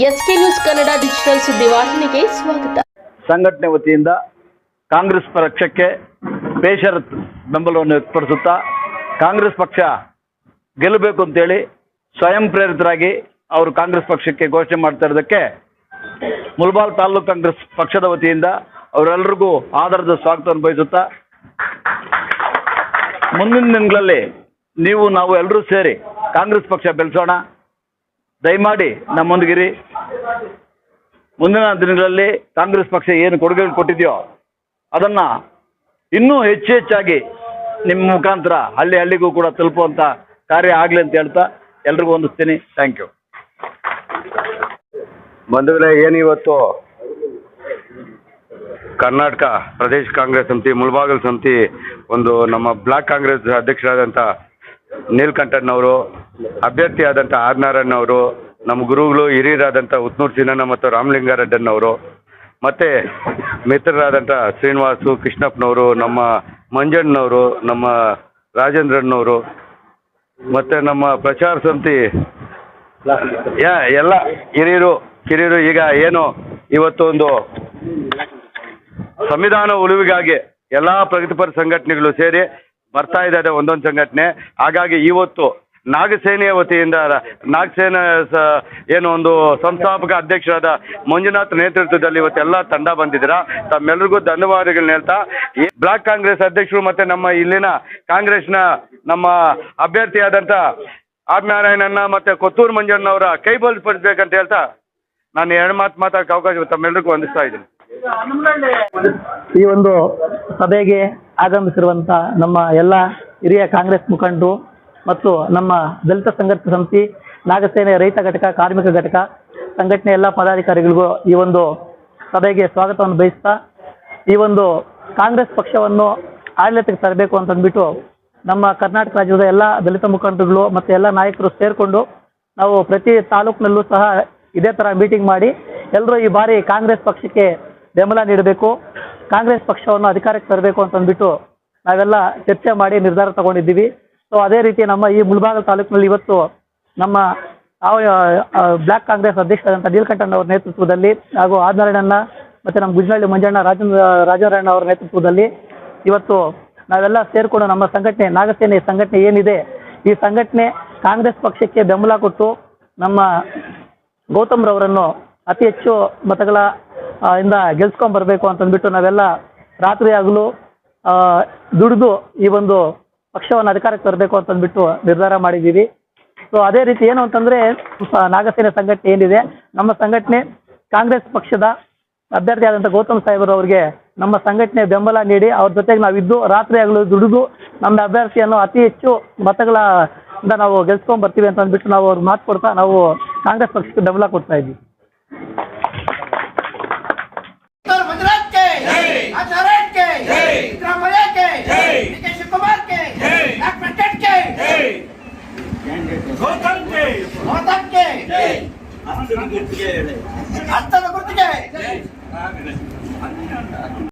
S K news Kannada digital ಸುದ್ದಿವಾಹಿನಿಗೆ ಸ್ವಾಗತ. ಸಂಘಟನೆ ವತಿಯಿಂದ ಕಾಂಗ್ರೆಸ್ ಪಕ್ಷಕ್ಕೆ ಬೇಷರತ್ ಬೆಂಬಲವನ್ನು ವ್ಯಕ್ತಪಡಿಸುತ್ತಾ ಕಾಂಗ್ರೆಸ್ ಪಕ್ಷ ಗೆಲ್ಲಬೇಕು ಅಂತೇಳಿ ಸ್ವಯಂ ಪ್ರೇರಿತರಾಗಿ ಅವರು ಕಾಂಗ್ರೆಸ್ ಪಕ್ಷಕ್ಕೆ ಘೋಷಣೆ ಮಾಡ್ತಾ ಇರೋದಕ್ಕೆ ಮುಲ್ಬಾಲ್ ತಾಲೂಕು ಕಾಂಗ್ರೆಸ್ ಪಕ್ಷದ ವತಿಯಿಂದ ಅವರೆಲ್ಲರಿಗೂ ಆಧಾರದ ಸ್ವಾಗತವನ್ನು ಬಯಸುತ್ತಾ ಮುಂದಿನ ದಿನಗಳಲ್ಲಿ ನೀವು ನಾವು ಎಲ್ಲರೂ ಸೇರಿ ಕಾಂಗ್ರೆಸ್ ಪಕ್ಷ ಬೆಳೆಸೋಣ. ದಯಮಾಡಿ ನಮ್ಮೊಂದಿಗಿರಿ ಮುಂದಿನ ದಿನಗಳಲ್ಲಿ ಕಾಂಗ್ರೆಸ್ ಪಕ್ಷ ಏನು ಕೊಡುಗೆಗಳು ಕೊಟ್ಟಿದೆಯೋ ಅದನ್ನ ಇನ್ನೂ ಹೆಚ್ಚು ಹೆಚ್ಚಾಗಿ ನಿಮ್ಮ ಮುಖಾಂತರ ಹಳ್ಳಿ ಹಳ್ಳಿಗೂ ಕೂಡ ತಲುಪುವಂಥ ಕಾರ್ಯ ಆಗಲಿ ಅಂತ ಹೇಳ್ತಾ ಎಲ್ರಿಗೂ ಹೊಂದಿಸ್ತೀನಿ ಥ್ಯಾಂಕ್ ಯು ಬಂಧುಗಳೇ, ಏನಿವತ್ತು? ಕರ್ನಾಟಕ ಪ್ರದೇಶ ಕಾಂಗ್ರೆಸ್ ಸಮಿತಿ, ಮುಳಬಾಗಲ್ ಸಮಿತಿ, ಒಂದು ನಮ್ಮ ಬ್ಲಾಕ್ ಕಾಂಗ್ರೆಸ್ ಅಧ್ಯಕ್ಷರಾದಂಥ ನೀಲ್ಕಂಠಣ್ಣವರು ಅಭ್ಯರ್ಥಿಯಾದಂಥ ಆರ್ ನಾರಾಯಣ್ ನಮ್ಮ ಗುರುಗಳು ಹಿರಿಯರಾದಂಥ ಉತ್ನೂರು ಚಿನ್ನಣ್ಣ ಮತ್ತು ರಾಮಲಿಂಗಾರೆಡ್ಡನ್ನವರು ಮತ್ತು ಮಿತ್ರರಾದಂಥ ಶ್ರೀನಿವಾಸು ಕೃಷ್ಣಪ್ಪನವರು, ನಮ್ಮ ಮಂಜಣ್ಣನವರು, ನಮ್ಮ ರಾಜೇಂದ್ರಣ್ಣವರು, ಮತ್ತು ನಮ್ಮ ಪ್ರಚಾರ ಸಮಿತಿ ಯಾ, ಎಲ್ಲ ಹಿರಿಯರು, ಕಿರಿಯರು, ಈಗ ಏನು ಇವತ್ತು ಒಂದು ಸಂವಿಧಾನ ಉಳಿವಿಗಾಗಿ ಎಲ್ಲ ಪ್ರಗತಿಪರ ಸಂಘಟನೆಗಳು ಸೇರಿ ಬರ್ತಾ ಇದ್ದಾರೆ ಒಂದೊಂದು ಸಂಘಟನೆ. ಹಾಗಾಗಿ ಇವತ್ತು ನಾಗಸೇನೆಯ ವತಿಯಿಂದ ನಾಗಸೇನ ಸ ಏನು ಒಂದು ಸಂಸ್ಥಾಪಕ ಅಧ್ಯಕ್ಷರಾದ ಮಂಜುನಾಥ್ ನೇತೃತ್ವದಲ್ಲಿ ಇವತ್ತೆಲ್ಲ ತಂಡ ಬಂದಿದ್ದೀರಾ? ತಮ್ಮೆಲ್ಲರಿಗೂ ಧನ್ಯವಾದಗಳನ್ನ ಹೇಳ್ತಾ. ಬ್ಲಾಕ್ ಕಾಂಗ್ರೆಸ್ ಅಧ್ಯಕ್ಷರು ಮತ್ತೆ ನಮ್ಮ ಇಲ್ಲಿನ ಕಾಂಗ್ರೆಸ್ನ ನಮ್ಮ ಅಭ್ಯರ್ಥಿಯಾದಂಥ ಆರ್ ನಾರಾಯಣಣ್ಣ ಮತ್ತೆ ಕೊತ್ತೂರು ಮಂಜಣ್ಣವರ ಕೈ ಬಲಪಡಿಸ್ಬೇಕಂತ ಹೇಳ್ತಾ ನಾನು ಎರಡು ಮಾತು ಮಾತಾಡಕ್ಕೆ ಅವಕಾಶ ತಮ್ಮೆಲ್ಲರಿಗೂ ವಂದಿಸ್ತಾ ಇದ್ದೀನಿ. ಈ ಒಂದು ಸಭೆಗೆ ಆಗಮಿಸಿರುವಂತ ನಮ್ಮ ಎಲ್ಲ ಹಿರಿಯ ಕಾಂಗ್ರೆಸ್ ಮುಖಂಡರು ಮತ್ತು ನಮ್ಮ ದಲಿತ ಸಂಘರ್ಷ ಸಮಿತಿ, ನಾಗಸೇನೆ ರೈತ ಘಟಕ, ಕಾರ್ಮಿಕ ಘಟಕ, ಸಂಘಟನೆ ಎಲ್ಲ ಪದಾಧಿಕಾರಿಗಳಿಗೂ ಈ ಒಂದು ಸಭೆಗೆ ಸ್ವಾಗತವನ್ನು ಬಯಸ್ತಾ, ಈ ಒಂದು ಕಾಂಗ್ರೆಸ್ ಪಕ್ಷವನ್ನು ಆಡಳಿತಕ್ಕೆ ತರಬೇಕು ಅಂತಂದ್ಬಿಟ್ಟು ನಮ್ಮ ಕರ್ನಾಟಕ ರಾಜ್ಯದ ಎಲ್ಲ ದಲಿತ ಮುಖಂಡರುಗಳು ಮತ್ತು ಎಲ್ಲ ನಾಯಕರು ಸೇರಿಕೊಂಡು ನಾವು ಪ್ರತಿ ತಾಲೂಕಿನಲ್ಲೂ ಸಹ ಇದೇ ಥರ ಮೀಟಿಂಗ್ ಮಾಡಿ ಎಲ್ಲರೂ ಈ ಬಾರಿ ಕಾಂಗ್ರೆಸ್ ಪಕ್ಷಕ್ಕೆ ಬೆಂಬಲ ನೀಡಬೇಕು, ಕಾಂಗ್ರೆಸ್ ಪಕ್ಷವನ್ನು ಅಧಿಕಾರಕ್ಕೆ ತರಬೇಕು ಅಂತಂದ್ಬಿಟ್ಟು ನಾವೆಲ್ಲ ಚರ್ಚೆ ಮಾಡಿ ನಿರ್ಧಾರ ತಗೊಂಡಿದ್ದೀವಿ. ಸೊ ಅದೇ ರೀತಿ ನಮ್ಮ ಈ ಮುಳಬಾಗಲ್ ತಾಲೂಕಿನಲ್ಲಿ ಇವತ್ತು ನಮ್ಮ ಬ್ಲಾಕ್ ಕಾಂಗ್ರೆಸ್ ಅಧ್ಯಕ್ಷರಾದಂಥ ನೀಲಕಂಠಣ್ಣವರ ನೇತೃತ್ವದಲ್ಲಿ ಹಾಗೂ ಆದನಾರಾಯಣಣ್ಣ ಮತ್ತು ನಮ್ಮ ಗುಜ್ನಳ್ಳಿ ಮಂಜಣ್ಣ ರಾಜೇಂದ್ರ ರಾಜನಾರಾಯಣ ಅವರ ನೇತೃತ್ವದಲ್ಲಿ ಇವತ್ತು ನಾವೆಲ್ಲ ಸೇರಿಕೊಂಡು ನಮ್ಮ ಸಂಘಟನೆ, ನಾಗಸೇನೆ ಸಂಘಟನೆ ಏನಿದೆ, ಈ ಸಂಘಟನೆ ಕಾಂಗ್ರೆಸ್ ಪಕ್ಷಕ್ಕೆ ಬೆಂಬಲ ಕೊಟ್ಟು ನಮ್ಮ ಗೌತಮ್ ರವರನ್ನು ಅತಿ ಹೆಚ್ಚು ಮತಗಳ ಇಂದ ಗೆಲ್ಸ್ಕೊಂಡ್ ಬರಬೇಕು ಅಂತಂದ್ಬಿಟ್ಟು ನಾವೆಲ್ಲ ರಾತ್ರಿ ಆಗಲು ದುಡಿದು ಈ ಒಂದು ಪಕ್ಷವನ್ನು ಅಧಿಕಾರಕ್ಕೆ ತರಬೇಕು ಅಂತಂದ್ಬಿಟ್ಟು ನಿರ್ಧಾರ ಮಾಡಿದ್ದೀವಿ. ಸೊ ಅದೇ ರೀತಿ ಏನು ಅಂತಂದ್ರೆ ನಾಗಸೇನೆ ಸಂಘಟನೆ ಏನಿದೆ ನಮ್ಮ ಸಂಘಟನೆ ಕಾಂಗ್ರೆಸ್ ಪಕ್ಷದ ಅಭ್ಯರ್ಥಿಯಾದಂಥ ಗೌತಮ್ ಸಾಹೇಬರು ಅವರಿಗೆ ನಮ್ಮ ಸಂಘಟನೆ ಬೆಂಬಲ ನೀಡಿ ಅವ್ರ ಜೊತೆಗೆ ನಾವಿದ್ದು ರಾತ್ರಿ ಆಗಲು ದುಡಿದು ನಮ್ಮ ಅಭ್ಯರ್ಥಿಯನ್ನು ಅತಿ ಹೆಚ್ಚು ಮತಗಳ ನಾವು ಗೆಲ್ಸ್ಕೊಂಡ್ ಬರ್ತೀವಿ ಅಂತ ಅಂದ್ಬಿಟ್ಟು ನಾವು ಅವ್ರಿಗೆ ಮಾತು ಕೊಡ್ತಾ ನಾವು ಕಾಂಗ್ರೆಸ್ ಪಕ್ಷಕ್ಕೆ ಬೆಂಬಲ ಕೊಡ್ತಾ ಇದ್ವಿ అత్తను గుర్తుకే. అత్తను గుర్తుకే.